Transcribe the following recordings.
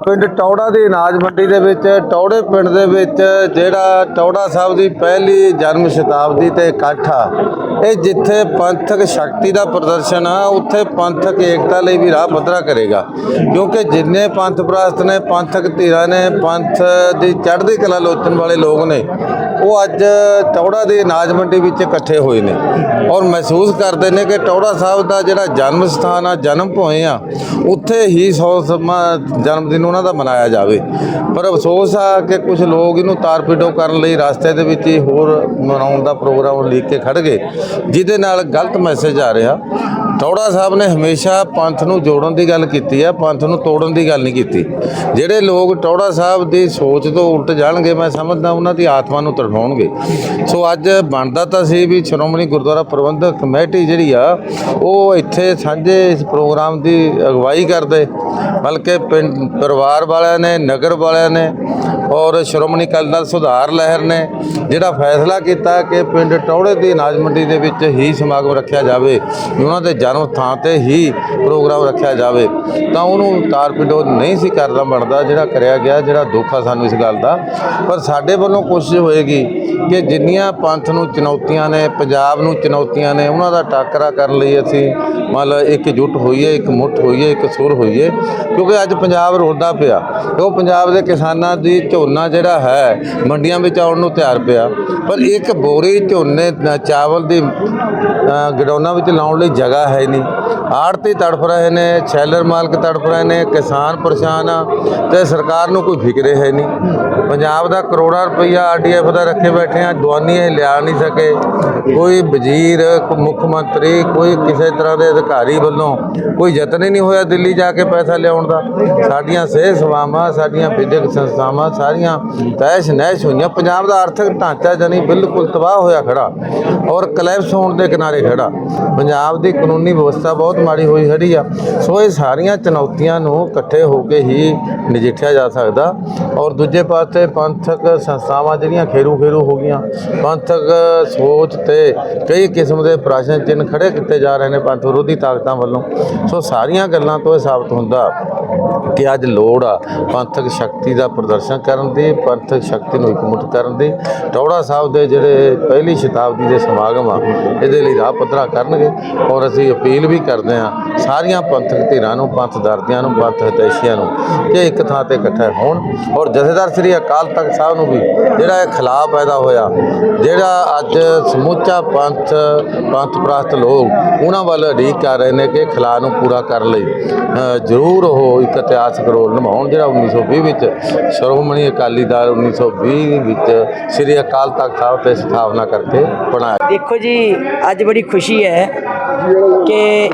ਪਿੰਡ ਟੌੜਾ ਦੀ ਅਨਾਜ ਮੰਡੀ ਦੇ ਵਿੱਚ, ਟੌੜੇ ਪਿੰਡ ਦੇ ਵਿੱਚ ਜਿਹੜਾ ਟੌੜਾ ਸਾਹਿਬ ਦੀ ਪਹਿਲੀ ਜਨਮ ਸ਼ਤਾਬਦੀ ਤੇ ਇਕੱਠ ਆ। ਇਹ ਜਿੱਥੇ ਪੰਥਕ ਸ਼ਕਤੀ ਦਾ ਪ੍ਰਦਰਸ਼ਨ ਆ, ਉੱਥੇ ਪੰਥਕ ਏਕਤਾ ਲਈ ਵੀ ਰਾਹ ਪੱਧਰਾ ਕਰੇਗਾ। ਕਿਉਂਕਿ ਜਿੰਨੇ ਪੰਥ ਪ੍ਰਸਤ ਨੇ, ਪੰਥਕ ਧੀਰਾਂ ਨੇ, ਪੰਥ ਦੀ ਚੜ੍ਹਦੀ ਕਲਾ ਲੋਚਣ ਵਾਲੇ ਲੋਕ ਨੇ, ਉਹ ਅੱਜ ਟੌੜਾ ਦੀ ਅਨਾਜ ਮੰਡੀ ਵਿੱਚ ਇਕੱਠੇ ਹੋਏ ਨੇ। ਔਰ ਮਹਿਸੂਸ ਕਰਦੇ ਨੇ ਕਿ ਟੌੜਾ ਸਾਹਿਬ ਦਾ ਜਿਹੜਾ ਜਨਮ ਸਥਾਨ ਆ, ਜਨਮ ਭੋਏ ਆ, ਉੱਥੇ ਹੀ ਸੌ ਸਮਾਂ ਜਨਮ ਦਿਨ ਉਹਨਾਂ ਦਾ ਮਨਾਇਆ ਜਾਵੇ। ਪਰ ਅਫਸੋਸ ਆ ਕਿ ਕੁਝ ਲੋਕ ਇਹਨੂੰ ਤਾਰਪੀਡੋ ਕਰਨ ਲਈ ਰਸਤੇ ਦੇ ਵਿੱਚ ਹੀ ਹੋਰ ਮਨਾਉਣ ਦਾ ਪ੍ਰੋਗਰਾਮ ਲਿਖ ਕੇ ਖੜ ਗਏ, ਜਿਹਦੇ ਨਾਲ ਗਲਤ ਮੈਸੇਜ ਆ ਰਿਹਾ। ਟੌੜਾ ਸਾਹਿਬ ਨੇ ਹਮੇਸ਼ਾ ਪੰਥ ਨੂੰ ਜੋੜਨ ਦੀ ਗੱਲ ਕੀਤੀ ਆ, ਪੰਥ ਨੂੰ ਤੋੜਨ ਦੀ ਗੱਲ ਨਹੀਂ ਕੀਤੀ। ਜਿਹੜੇ ਲੋਕ ਟੌੜਾ ਸਾਹਿਬ ਦੀ ਸੋਚ ਤੋਂ ਉਲਟ ਜਾਣਗੇ, ਮੈਂ ਸਮਝਦਾ ਉਹਨਾਂ ਦੀ ਆਤਮਾ ਨੂੰ ਤੜਫਾਉਣਗੇ। ਸੋ ਅੱਜ ਬਣਦਾ ਤਾਂ ਸੀ ਵੀ ਸ਼੍ਰੋਮਣੀ ਗੁਰਦੁਆਰਾ ਪ੍ਰਬੰਧਕ ਕਮੇਟੀ ਜਿਹੜੀ ਆ, ਉਹ ਇੱਥੇ ਸਾਂਝੇ ਇਸ ਪ੍ਰੋਗਰਾਮ ਦੀ ਅਗਵਾਈ ਕਰਦੇ, ਬਲਕਿ ਪਿੰਡ, ਪਰਿਵਾਰ ਵਾਲਿਆਂ ਨੇ, ਨਗਰ ਵਾਲਿਆਂ ਨੇ ਔਰ ਸ਼੍ਰੋਮਣੀ ਅਕਾਲੀ ਦਲ ਸੁਧਾਰ ਲਹਿਰ ਨੇ ਜਿਹੜਾ ਫੈਸਲਾ ਕੀਤਾ ਕਿ ਪਿੰਡ ਟੌੜੇ ਦੀ ਅਨਾਜ ਮੰਡੀ ਦੇ ਵਿੱਚ ਹੀ ਸਮਾਗਮ ਰੱਖਿਆ ਜਾਵੇ ਉਹਨਾਂ ਦੇ ਜਨਮ ਥਾਂ ਤੇ ਹੀ ਪ੍ਰੋਗਰਾਮ ਰੱਖਿਆ ਜਾਵੇ, ਤਾਂ ਉਹਨੂੰ ਤਾਰਪੀਡੋ ਨਹੀਂ ਸੀ ਕਰਨਾ ਬਣਦਾ ਜਿਹੜਾ ਕਰਿਆ ਗਿਆ, ਜਿਹੜਾ ਦੁੱਖ ਆ ਸਾਨੂੰ ਇਸ ਗੱਲ ਦਾ। ਪਰ ਸਾਡੇ ਵੱਲੋਂ ਕੋਸ਼ਿਸ਼ ਹੋਏਗੀ ਕਿ ਜਿੰਨੀਆਂ ਪੰਥ ਨੂੰ ਚੁਣੌਤੀਆਂ ਨੇ, ਪੰਜਾਬ ਨੂੰ ਚੁਣੌਤੀਆਂ ਨੇ, ਉਹਨਾਂ ਦਾ ਟਾਕਰਾ ਕਰਨ ਲਈ ਅਸੀਂ ਮਤਲਬ ਲਓ ਇਕਜੁੱਟ ਹੋਈਏ, ਇੱਕ ਮੁੱਠ ਹੋਈਏ, ਇੱਕ ਸੁਰ ਹੋਈਏ, ਕਿਉਂਕਿ ਅੱਜ ਪੰਜਾਬ ਰੋਲਦਾ ਪਿਆ। ਉਹ ਪੰਜਾਬ ਦੇ ਕਿਸਾਨਾਂ ਦੀ ਝੋਨਾ ਜਿਹੜਾ ਹੈ, ਮੰਡੀਆਂ ਵਿੱਚ ਆਉਣ ਨੂੰ ਤਿਆਰ ਪਿਆ। ਪਰ ਇੱਕ ਬੋਰੀ ਝੋਨੇ ਚਾਵਲ ਦੀ ਗਡੌਨਾਂ ਵਿੱਚ ਲਾਉਣ ਲਈ ਜਗ੍ਹਾ ਹੈ ਨਹੀਂ। ਆੜਤੀ ਤੜਫ ਰਹੇ ਨੇ ਸ਼ੈਲਰ ਮਾਲਕ ਤੜਫ ਰਹੇ ਨੇ, ਕਿਸਾਨ ਪਰੇਸ਼ਾਨ ਆ ਤੇ ਸਰਕਾਰ ਨੂੰ ਕੋਈ ਫਿਕਰੇ ਹੈ ਨਹੀਂ। ਪੰਜਾਬ ਦਾ ਕਰੋੜਾਂ ਰੁਪਈਆ ਆਰਡੀਐਫ ਦਾ ਰੱਖੇ ਬੈਠੇ ਆ ਦਵਾਨੀ ਇਹ ਲਿਆ ਨਹੀਂ ਸਕੇ। ਕੋਈ ਵਜ਼ੀਰ, ਕੋਈ ਮੁੱਖ ਮੰਤਰੀ, ਕੋਈ ਕਿਸੇ ਤਰ੍ਹਾਂ ਦੇ ਅਧਿਕਾਰੀ ਵੱਲੋਂ ਕੋਈ ਯਤਨ ਹੀ ਨਹੀਂ ਹੋਇਆ ਦਿੱਲੀ ਜਾ ਕੇ ਪੈਸਾ ਲਿਆਉਣ ਦਾ। ਸਾਡੀਆਂ ਸਿਹਤ ਸੇਵਾਵਾਂ, ਸਾਡੀਆਂ ਵਿਦਿਅਕ ਸੰਸਥਾਵਾਂ, ਸਾਰੀਆਂ ਤੈਸ਼ ਨੈਸ਼ ਹੋਈਆਂ। ਪੰਜਾਬ ਦਾ ਆਰਥਿਕ ਢਾਂਚਾ ਜਾਨੀ ਬਿਲਕੁਲ ਤਬਾਹ ਹੋਇਆ ਖੜਾ ਔਰ ਕਲੈਪਸ ਹੋਣ ਦੇ ਕਿਨਾਰੇ ਖੜਾ। ਪੰਜਾਬ ਦੀ ਕਾਨੂੰਨੀ ਵਿਵਸਥਾ ਬਹੁਤ ਮਾੜੀ ਹੋਈ ਖੜੀ ਆ। ਸੋ ਇਹ ਸਾਰੀਆਂ ਚੁਣੌਤੀਆਂ ਨੂੰ ਇਕੱਠੇ ਹੋ ਕੇ ਹੀ ਨਜਿੱਠਿਆ ਜਾ ਸਕਦਾ। ਔਰ ਦੂਜੇ ਪਾਸੇ ਪੰਥਕ ਸੰਸਥਾਵਾਂ ਜਿਹੜੀਆਂ ਖੇਰੂ ਖੇਰੂ ਹੋ ਗਈਆਂ, ਪੰਥਕ ਸੋਚ ਤੇ ਕਈ ਕਿਸਮ ਦੇ ਪ੍ਰਾਸ਼ਨ ਚਿੰਨ੍ਹ ਖੜੇ ਕੀਤੇ ਜਾ ਰਹੇ ਨੇ ਪੰਥ ਵਿਰੋਧੀ ਤਾਕਤਾਂ ਵੱਲੋਂ। ਸੋ ਸਾਰੀਆਂ ਗੱਲਾਂ ਤੋਂ ਇਹ ਸਾਬਤ ਹੁੰਦਾ ਕਿ ਅੱਜ ਲੋੜ ਆ ਪੰਥਕ ਸ਼ਕਤੀ ਦਾ ਪ੍ਰਦਰਸ਼ਨ ਕਰਨ ਦੀ, ਪੰਥਕ ਸ਼ਕਤੀ ਨੂੰ ਇਕਮੁੱਠ ਕਰਨ ਦੀ। ਟੌੜਾ ਸਾਹਿਬ ਦੇ ਜਿਹੜੇ ਪਹਿਲੀ ਸ਼ਤਾਬਦੀ ਦੇ ਸਮਾਗਮ ਆ, ਇਹਦੇ ਲਈ ਰਾਹ ਪੱਧਰਾ ਕਰਨਗੇ। ਔਰ ਅਸੀਂ ਅਪੀਲ ਵੀ ਕਰਦੇ ਆ ਸਾਰੀਆਂ ਪੰਥਕ ਧਿਰਾਂ ਨੂੰ, ਪੰਥ ਦਰਦਿਆਂ ਨੂੰ, ਪੰਥ ਹਿਤੈਸ਼ੀਆਂ ਨੂੰ ਕਿ ਇੱਕ ਥਾਂ ਤੇ ਇਕੱਠੇ ਹੋਣ। ਔਰ ਜਥੇਦਾਰ ਸ੍ਰੀ ਅਕਾਲ ਤਖਤ ਸਾਹਿਬ ਨੂੰ ਵੀ ਜਿਹੜਾ ਇਹ ਖਿਲਾਫ ਪੈਦਾ ਹੋਇਆ, ਜਿਹੜਾ ਅੱਜ ਸਮੁੱਚਾ ਪੰਥ ਪੰਥ ਪ੍ਰਾਸਤ ਲੋਕ ਉਹਨਾਂ ਵੱਲ ਉਡੀਕ ਕਰ ਰਹੇ ਨੇ ਕਿ ਖਿਲਾ ਨੂੰ ਪੂਰਾ ਕਰਨ ਲਈ ਜ਼ਰੂਰ ਉਹ ਇੱਕ ਇਤਿਹਾਸਕ ਰੋਲ ਨਿਭਾਉਣ। ਜਿਹੜਾ 1920 ਵਿੱਚ ਸ਼੍ਰੋਮਣੀ ਅਕਾਲੀ ਦਲ 1920 ਵਿੱਚ ਸ੍ਰੀ ਅਕਾਲ ਤਖਤ ਸਾਹਿਬ ਤੇ ਸਥਾਪਨਾ ਕਰਕੇ ਬਣਾਇਆ। ਦੇਖੋ ਜੀ, ਅੱਜ ਬੜੀ ਖੁਸ਼ੀ ਹੈ ਕਿ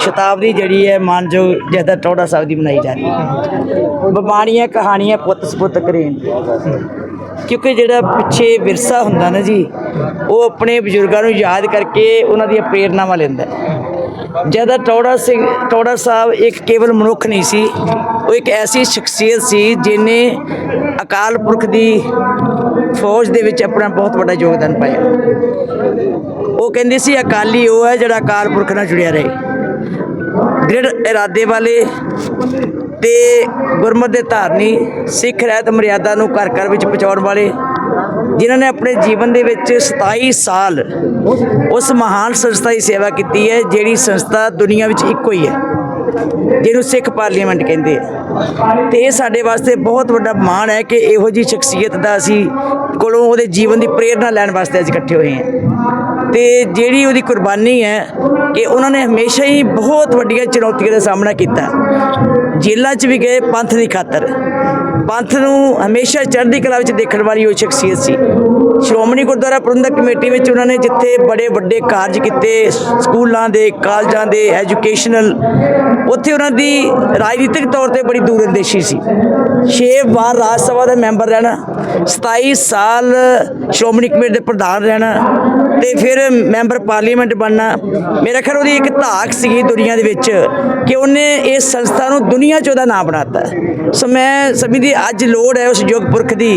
ਸ਼ਤਾਬਦੀ ਜਿਹੜੀ ਹੈ ਮਾਨਯੋਗ ਜਿਹਦਾ ਟੋੜਾ ਸਾਹਿਬ ਦੀ ਮਨਾਈ ਜਾ ਰਹੀ ਹੈ। ਬਬਾਣੀਆਂ ਕਹਾਣੀਆਂ ਪੁੱਤ ਸਪੁੱਤ ਕਰੇਨ ਕਿਉਂਕਿ ਜਿਹੜਾ ਪਿੱਛੇ ਵਿਰਸਾ ਹੁੰਦਾ ਨਾ ਜੀ, ਉਹ ਆਪਣੇ ਬਜ਼ੁਰਗਾਂ ਨੂੰ ਯਾਦ ਕਰਕੇ ਉਹਨਾਂ ਦੀਆਂ ਪ੍ਰੇਰਨਾਵਾਂ ਲੈਂਦਾ ਹੈ। ਜਿਹਦਾ ਟੌੜਾ ਸਿੰਘ ਟੌੜਾ ਸਾਹਿਬ ਇੱਕ ਕੇਵਲ ਮਨੁੱਖ ਨਹੀਂ ਸੀ, ਉਹ ਇੱਕ ਐਸੀ ਸ਼ਖਸੀਅਤ ਸੀ ਜਿਨੇ ਅਕਾਲ ਪੁਰਖ ਦੀ ਫੌਜ ਦੇ ਵਿੱਚ ਆਪਣਾ ਬਹੁਤ ਵੱਡਾ ਯੋਗਦਾਨ ਪਾਇਆ। ਉਹ ਕਹਿੰਦੇ ਸੀ, ਅਕਾਲੀ ਉਹ ਹੈ ਜਿਹੜਾ ਅਕਾਲ ਪੁਰਖ ਨਾਲ ਜੁੜਿਆ ਰਹੇ। ਦ੍ਰਿੜ ਇਰਾਦੇ ਵਾਲੇ ਤੇ ਗੁਰਮਤ ਦੇ ਧਾਰਨੀ, ਸਿੱਖ ਰਹਿਤ ਮਰਿਆਦਾ ਨੂੰ ਘਰ ਘਰ ਵਿੱਚ ਪਹੁੰਚਾਉਣ ਵਾਲੇ, ਜਿਨ੍ਹਾਂ ਨੇ ਆਪਣੇ ਜੀਵਨ ਦੇ ਵਿੱਚ 27 ਸਾਲ ਉਸ ਮਹਾਨ ਸੰਸਥਾ ਦੀ ਸੇਵਾ ਕੀਤੀ ਹੈ, ਜਿਹੜੀ ਸੰਸਥਾ ਦੁਨੀਆ ਵਿੱਚ ਇੱਕੋ ਹੀ ਹੈ, ਜਿਹਨੂੰ ਸਿੱਖ ਪਾਰਲੀਮੈਂਟ ਕਹਿੰਦੇ ਆ। ਤੇ ਇਹ ਸਾਡੇ ਵਾਸਤੇ ਬਹੁਤ ਵੱਡਾ ਮਾਣ ਹੈ ਕਿ ਇਹੋ ਜੀ ਸ਼ਖਸੀਅਤ ਦਾ ਅਸੀਂ ਕੋਲੋਂ ਉਹਦੇ ਜੀਵਨ ਦੀ ਪ੍ਰੇਰਣਾ ਲੈਣ ਵਾਸਤੇ ਅੱਜ ਇਕੱਠੇ ਹੋਏ ਹਾਂ। ਤੇ ਜਿਹੜੀ ਉਹਦੀ ਕੁਰਬਾਨੀ ਹੈ ਕਿ ਉਹਨਾਂ ਨੇ ਹਮੇਸ਼ਾ ਹੀ ਬਹੁਤ ਵੱਡੀਆਂ ਚੁਣੌਤੀਆਂ ਦਾ ਸਾਹਮਣਾ ਕੀਤਾ। ਜੇਲ੍ਹਾਂ 'ਚ ਵੀ ਗਏ, ਪੰਥ ਦੀ ਖਾਤਰ। ਪੰਥ ਨੂੰ ਹਮੇਸ਼ਾ ਚੜ੍ਹਦੀ ਕਲਾ ਵਿੱਚ ਦੇਖਣ ਵਾਲੀ ਉਹ ਸ਼ਖਸੀਅਤ ਸੀ। ਸ਼੍ਰੋਮਣੀ ਗੁਰਦੁਆਰਾ ਪ੍ਰਬੰਧਕ ਕਮੇਟੀ ਵਿੱਚ ਉਹਨਾਂ ਨੇ ਜਿੱਥੇ ਬੜੇ ਵੱਡੇ ਕਾਰਜ ਕੀਤੇ, ਸਕੂਲਾਂ ਦੇ, ਕਾਲਜਾਂ ਦੇ, ਐਜੂਕੇਸ਼ਨਲ, ਉੱਥੇ ਉਹਨਾਂ ਦੀ ਰਾਜਨੀਤਿਕ ਤੌਰ ਤੇ ਬੜੀ ਦੂਰਅੰਦੇਸ਼ੀ ਸੀ। ਛੇ ਵਾਰ ਰਾਜ ਸਭਾ ਦਾ ਮੈਂਬਰ ਰਹਿਣਾ 27 ਸਾਲ ਸ਼੍ਰੋਮਣੀ ਕਮੇਟੀ ਦੇ ਪ੍ਰਧਾਨ ਰਹਿਣਾ ਤੇ ਫਿਰ ਮੈਂਬਰ ਪਾਰਲੀਮੈਂਟ ਬਣਨਾ। ਮੇਰਾ ਖਿਆਲ ਉਹਦੀ ਇੱਕ ਧਾਕ ਸੀਗੀ ਦੁਨੀਆ ਦੇ ਵਿੱਚ ਕਿ ਉਹਨੇ ਇਸ ਸੰਸਥਾ ਨੂੰ ਦੁਨੀਆ 'ਚ ਉਹਦਾ ਨਾਮ ਬਣਾਤਾ ਸੋ ਮੈਂ ਸਮਝਦੀ ਅੱਜ ਲੋੜ ਹੈ ਉਸ ਯੁੱਗ ਪੁਰਖ ਦੀ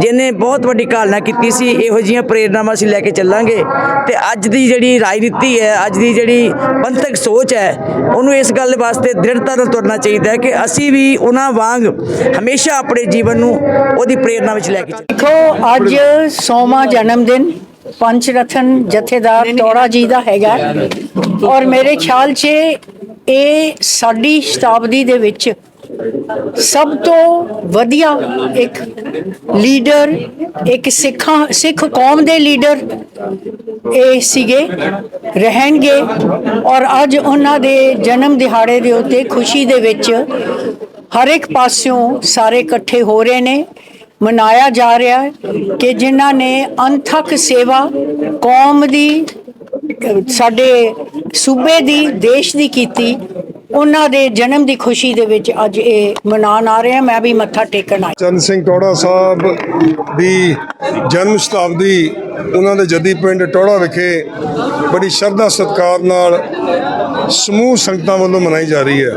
ਜਿਹਨੇ ਬਹੁਤ ਵੱਡੀ ਕਾਲਨਾ ਕੀਤੀ ਸੀ ਇਹੋ ਜਿਹੀਆਂ ਪ੍ਰੇਰਨਾਵਾਂ ਅਸੀਂ ਲੈ ਕੇ ਚੱਲਾਂਗੇ। ਤੇ ਅੱਜ ਦੀ ਜਿਹੜੀ ਰਾਜਨੀਤੀ ਹੈ ਅੱਜ ਦੀ ਜਿਹੜੀ ਪੰਥਕ ਸੋਚ ਹੈ ਉਹਨੂੰ ਇਸ ਗੱਲ ਵਾਸਤੇ ਦ੍ਰਿੜਤਾ ਨਾਲ ਤੁਰਨਾ ਚਾਹੀਦਾ ਹੈ ਕਿ ਅਸੀਂ ਵੀ ਉਹਨਾਂ ਵਾਂਗ ਹਮੇਸ਼ਾ ਆਪਣੇ ਜੀਵਨ ਨੂੰ ਉਹਦੀ ਪ੍ਰੇਰਨਾ ਵਿੱਚ ਲੈ ਕੇ ਚੱਲੀਏ। ਦੇਖੋ ਅੱਜ ਸੋਮਾ ਜਨਮ ਦਿਨ ਪੰਚ ਰਤਨ ਜਥੇਦਾਰ ਟੋੜਾ ਜੀ ਦਾ ਹੈਗਾ। ਔਰ ਮੇਰੇ ਖਿਆਲ 'ਚ ਇਹ ਸਾਡੀ ਸ਼ਤਾਬਦੀ ਦੇ ਵਿੱਚ ਸਭ ਤੋਂ ਵਧੀਆ ਇੱਕ ਲੀਡਰ, ਇੱਕ ਸਿੱਖਾਂ, ਸਿੱਖ ਕੌਮ ਦੇ ਲੀਡਰ ਇਹ ਸੀਗੇ, ਰਹਿਣਗੇ ਔਰ ਅੱਜ ਉਹਨਾਂ ਦੇ ਜਨਮ ਦਿਹਾੜੇ ਦੇ ਉੱਤੇ ਖੁਸ਼ੀ ਦੇ ਵਿੱਚ ਹਰ ਇੱਕ ਪਾਸਿਓਂ ਸਾਰੇ ਇਕੱਠੇ ਹੋ ਰਹੇ ਨੇ। ਮਨਾਇਆ ਜਾ ਰਿਹਾ ਹੈ ਕਿ ਜਿਨ੍ਹਾਂ ਨੇ ਅਨਥਕ ਸੇਵਾ ਕੌਮ ਦੀ, ਸਾਡੇ ਸੂਬੇ ਦੀ, ਦੇਸ਼ ਦੀ ਕੀਤੀ ਉਹਨਾਂ ਦੇ ਜਨਮ ਦੀ ਖੁਸ਼ੀ ਦੇ ਵਿੱਚ ਅੱਜ ਇਹ ਮਨਾਉਣ ਆ ਰਹੇ ਹਾਂ। ਮੈਂ ਵੀ ਮੱਥਾ ਟੇਕਣ ਆਈ ਚੰਦ ਸਿੰਘ ਟੋੜਾ ਸਾਹਿਬ ਦੀ ਜਨਮ ਸ਼ਤਾਬਦੀ, ਉਹਨਾਂ ਦੇ ਜੱਦੀ ਪਿੰਡ ਟੋੜਾ ਵਿਖੇ ਬੜੀ ਸ਼ਰਧਾ ਸਤਿਕਾਰ ਨਾਲ ਸਮੂਹ ਸੰਗਤਾਂ ਵੱਲੋਂ ਮਨਾਈ ਜਾ ਰਹੀ ਹੈ।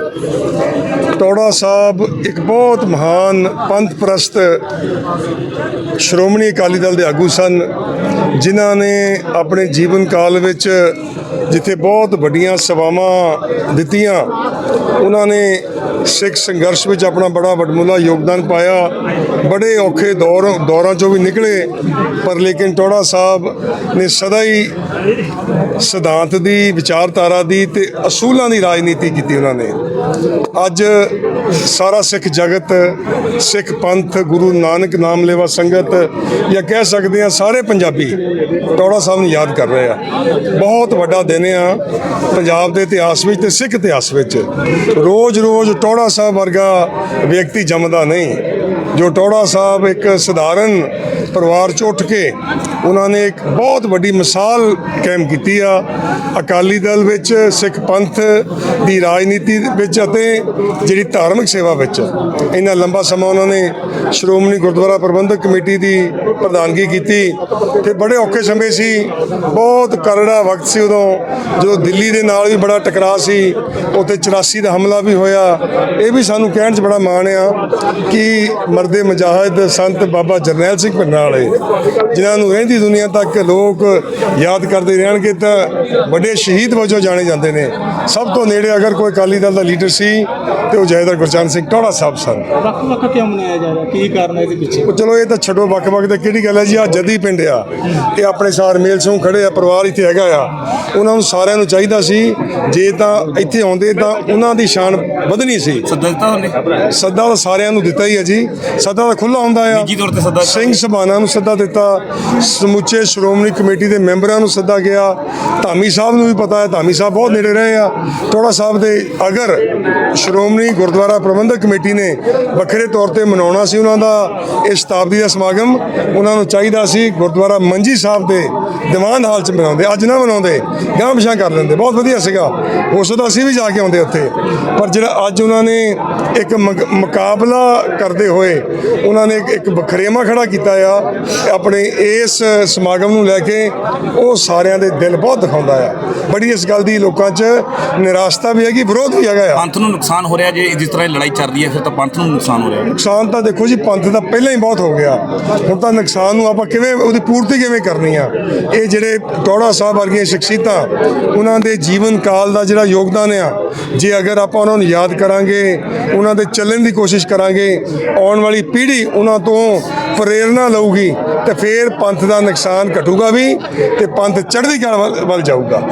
ਟੋੜਾ ਸਾਹਿਬ ਇੱਕ ਬਹੁਤ ਮਹਾਨ ਪੰਥ ਪ੍ਰਸਤ ਸ਼੍ਰੋਮਣੀ ਅਕਾਲੀ ਦਲ ਦੇ ਆਗੂ ਸਨ, ਜਿਨ੍ਹਾਂ ਨੇ ਆਪਣੇ ਜੀਵਨ ਕਾਲ ਵਿੱਚ ਜਿੱਥੇ ਬਹੁਤ ਵੱਡੀਆਂ ਸੇਵਾਵਾਂ ਦਿੱਤੀਆਂ। ਉਹਨਾਂ ਨੇ ਸਿੱਖ ਸੰਘਰਸ਼ ਵਿੱਚ ਆਪਣਾ ਬੜਾ ਵਡਮੁੱਲਾ ਯੋਗਦਾਨ ਪਾਇਆ। ਬੜੇ ਔਖੇ ਦੌਰ, ਦੌਰਾਂ ਚੋਂ ਵੀ ਨਿਕਲੇ। ਪਰ ਲੇਕਿਨ ਟੋੜਾ ਸਾਹਿਬ ਨੇ ਸਦਾ ਹੀ ਸਿਧਾਂਤ ਦੀ, ਵਿਚਾਰਧਾਰਾ ਦੀ ਤੇ ਅਸੂਲਾਂ ਦੀ ਰਾਜਨੀਤੀ ਕੀਤੀ ਉਹਨਾਂ ਨੇ। ਅੱਜ ਸਾਰਾ ਸਿੱਖ ਜਗਤ, ਸਿੱਖ ਪੰਥ, ਗੁਰੂ ਨਾਨਕ ਨਾਮ ਲੇਵਾ ਸੰਗਤ, ਜਾਂ ਕਹਿ ਸਕਦੇ ਆ ਸਾਰੇ ਪੰਜਾਬੀ ਟੌੜਾ ਸਾਹਿਬ ਨੂੰ ਯਾਦ ਕਰ ਰਹੇ ਆ। ਬਹੁਤ ਵੱਡਾ ਦਿਨ ਆ ਪੰਜਾਬ ਦੇ ਇਤਿਹਾਸ ਵਿੱਚ ਤੇ ਸਿੱਖ ਇਤਿਹਾਸ ਵਿੱਚ। ਰੋਜ਼-ਰੋਜ਼ ਟੋੜਾ ਸਾਹਿਬ ਵਰਗਾ ਵਿਅਕਤੀ ਜੰਮਦਾ ਨਹੀਂ। ਜੋ ਟੌੜਾ ਸਾਹਿਬ ਇੱਕ ਸਧਾਰਨ ਪਰਿਵਾਰ ਚ ਉੱਠ ਕੇ ਉਹਨਾਂ ਨੇ ਇੱਕ ਬਹੁਤ ਵੱਡੀ ਮਿਸਾਲ ਕਾਇਮ ਕੀਤੀ ਆ। ਅਕਾਲੀ ਦਲ ਵਿੱਚ ਸਿੱਖ ਪੰਥ ਦੀ ਰਾਜਨੀਤੀ ਵਿੱਚ ਅਤੇ ਜਿਹੜੀ ਧਾਰਮਿਕ ਸੇਵਾ ਵਿੱਚ। ਇੰਨਾ ਲੰਬਾ ਸਮਾਂ ਉਹਨਾਂ ਨੇ ਸ਼੍ਰੋਮਣੀ ਗੁਰਦੁਆਰਾ ਪ੍ਰਬੰਧਕ ਕਮੇਟੀ ਦੀ ਪ੍ਰਧਾਨਗੀ ਕੀਤੀ ਤੇ ਬੜੇ ਔਖੇ ਸਮੇਂ ਸੀ। ਬਹੁਤ ਕਰੜਾ ਵਕਤ ਸੀ ਉਦੋਂ। ਜਦੋਂ ਦਿੱਲੀ ਦੇ ਨਾਲ ਵੀ ਬੜਾ ਟਕਰਾਅ ਸੀ, ਉੱਥੇ 84 ਦਾ ਹਮਲਾ ਵੀ ਹੋਇਆ। ਇਹ ਵੀ ਸਾਨੂੰ ਕਹਿਣ 'ਚ ਬੜਾ ਮਾਣ ਆ ਕਿ ਮਰਦੇ ਮੁਜਾਹਿਦ ਸੰਤ ਬਾਬਾ ਜਰਨੈਲ ਸਿੰਘ ਭਿੰਡਰਾਂ ਵਾਲੇ, ਜਿਨ੍ਹਾਂ ਨੂੰ ਰਹਿੰਦੀ ਦੁਨੀਆ ਤੱਕ ਲੋਕ ਯਾਦ ਕਰਦੇ ਰਹਿਣਗੇ ਤਾਂ ਵੱਡੇ ਸ਼ਹੀਦ ਵਜੋਂ ਜਾਣੇ ਜਾਂਦੇ ਨੇ। ਸਭ ਤੋਂ ਨੇੜੇ ਅਗਰ ਕੋਈ ਅਕਾਲੀ ਦਲ ਦਾ ਲੀਡਰ ਸੀ ਤੇ ਉਹ ਜੈਦਰ ਗੁਰਚਰਨ ਸਿੰਘ? ਟੋੜਾ ਸਾਹਿਬ ਸਨ ਵੱਖ ਵੱਖ ਕਿਉਂ ਮਨਾਇਆ ਜਾ ਰਿਹਾ? ਕੀ ਕਾਰਨ ਹੈ ਇਹਦੇ ਪਿੱਛੇ? ਉਹ ਚਲੋ ਇਹ ਤਾਂ ਛੱਡੋ ਵੱਖ-ਵੱਖ ਤੇ ਕਿਹੜੀ ਗੱਲ ਹੈ ਜੀ? ਆ ਜਦੀ ਪਿੰਡ ਆ। ਇਹ ਆਪਣੇ ਸਾਰ ਮੇਲ ਸੋਂ ਖੜੇ ਆ ਪਰਿਵਾਰ ਇੱਥੇ ਹੈਗਾ ਆ। ਉਹਨਾਂ ਨੂੰ ਸਾਰਿਆਂ ਨੂੰ ਚਾਹੀਦਾ ਸੀ ਜੇ ਤਾਂ ਇੱਥੇ ਆਉਂਦੇ ਤਾਂ ਉਹਨਾਂ ਦੀ ਸ਼ਾਨ ਵਧਣੀ ਸੀ। ਸੱਦਾ ਦਿੱਤਾ ਉਹਨੇ? ਸੱਦਾ ਤਾਂ ਸਾਰਿਆਂ ਨੂੰ ਦਿੱਤਾ ਹੀ ਹੈ ਜੀ। ਸੱਦਾ ਤਾਂ ਖੁੱਲਾ ਹੁੰਦਾ ਆ। ਨਿੱਜੀ ਤੌਰ ਤੇ ਸੱਦਾ। ਸਿੰਘ ਸਭਾਨਾ ਨੂੰ ਸੱਦਾ ਦਿੱਤਾ। ਸਮੁੱਚੇ ਸ਼੍ਰੋਮਣੀ ਕਮੇਟੀ ਦੇ ਮੈਂਬਰਾਂ ਨੂੰ ਸੱਦਾ ਗਿਆ। ਧਾਮੀ ਸਾਹਿਬ ਨੂੰ ਵੀ ਪਤਾ ਹੈ ਧਾਮੀ ਸਾਹਿਬ ਬਹੁਤ ਨੇੜੇ ਰਹੇ ਆ। ਟੋੜਾ ਸਾਹਿਬ ਦੇ ਅਗਰ ਸ਼੍ਰੋਮਣੀ ਗੁਰਦੁਆਰਾ ਪ੍ਰਬੰਧਕ ਕਮੇਟੀ ਨੇ ਵੱਖਰੇ ਤੌਰ ਤੇ ਮਨਾਉਣਾ ਸੀ ਉਹਨਾਂ ਦਾ, ਇਹ ਸ਼ਤਾਬਦੀ ਦਾ ਸਮਾਗਮ, ਉਹਨਾਂ ਨੂੰ ਚਾਹੀਦਾ ਸੀ ਗੁਰਦੁਆਰਾ ਮੰਜੀ ਸਾਹਿਬ ਦੇ ਦੀਵਾਨ ਹਾਲ ਚ ਮਨਾਉਂਦੇ, ਅੱਜ ਨਾ ਮਨਾਉਂਦੇ ਗਾਂ ਪਿਛਾਂ ਕਰ ਲੈਂਦੇ, ਬਹੁਤ ਵਧੀਆ ਸੀਗਾ। ਹੋ ਸਕਦਾ ਅਸੀਂ ਵੀ ਜਾ ਕੇ ਆਉਂਦੇ ਉੱਥੇ। ਪਰ ਜਿਹੜਾ ਅੱਜ ਉਹਨਾਂ ਨੇ ਇੱਕ ਮੁਕਾਬਲਾ ਕਰਦੇ ਹੋਏ ਉਹਨਾਂ ਨੇ ਇੱਕ- ਇੱਕ ਖੜਾ ਕੀਤਾ ਆ, ਆਪਣੇ ਇਸ ਸਮਾਗਮ ਨੂੰ ਲੈ ਕੇ ਉਹ ਸਾਰਿਆਂ ਦੇ ਦਿਲ ਬਹੁਤ ਦਿਖਾਉਂਦਾ ਆ। ਬੜੀ ਇਸ ਗੱਲ ਦੀ ਲੋਕਾਂ 'ਚ ਨਿਰਾਸ਼ਤਾ ਵੀ ਹੈਗੀ, ਵਿਰੋਧ ਵੀ ਹੈਗਾ ਆ। ਪੰਥ ਨੂੰ ਨੁਕਸਾਨ ਹੋ ਰਿਹਾ ਜੇ ਜਿਸ ਤਰ੍ਹਾਂ ਇਹ ਲੜਾਈ ਚੱਲ ਰਹੀ ਹੈ, ਫਿਰ ਤਾਂ ਪੰਥ ਨੂੰ ਨੁਕਸਾਨ ਹੋ ਰਿਹਾ। ਨੁਕਸਾਨ ਤਾਂ ਦੇਖੋ ਜੀ, ਪੰਥ ਦਾ ਪਹਿਲਾਂ ਹੀ ਬਹੁਤ ਹੋ ਗਿਆ। ਹੁਣ ਤਾਂ ਨੁਕਸਾਨ ਨੂੰ ਆਪਾਂ ਕਿਵੇਂ, ਉਹਦੀ ਪੂਰਤੀ ਕਿਵੇਂ ਕਰਨੀ ਆ? ਇਹ ਜਿਹੜੇ ਟੋੜਾ ਸਾਹਿਬ ਵਰਗੀਆਂ ਸ਼ਖਸੀਅਤਾਂ, ਉਹਨਾਂ ਦੇ ਜੀਵਨ ਕਾਲ ਦਾ ਜਿਹੜਾ ਯੋਗਦਾਨ ਆ, ਜੇ ਅਗਰ ਆਪਾਂ ਉਹਨਾਂ ਨੂੰ ਯਾਦ ਕਰਾਂਗੇ, ਉਹਨਾਂ ਦੇ ਚੱਲਣ ਦੀ ਕੋਸ਼ਿਸ਼ ਕਰਾਂਗੇ, ਆਉਣ ਵਾਲੀ ਪੀੜ੍ਹੀ ਉਹਨਾਂ ਤੋਂ ਪ੍ਰੇਰਣਾ ਲਊਗੀ, ਤੇ ਫਿਰ ਪੰਥ ਦਾ ਨੁਕਸਾਨ ਘਟੂਗਾ ਵੀ, ਤੇ ਪੰਥ ਚੜ੍ਹਦੀ ਕਲਾ ਵੱਲ ਜਾਊਗਾ।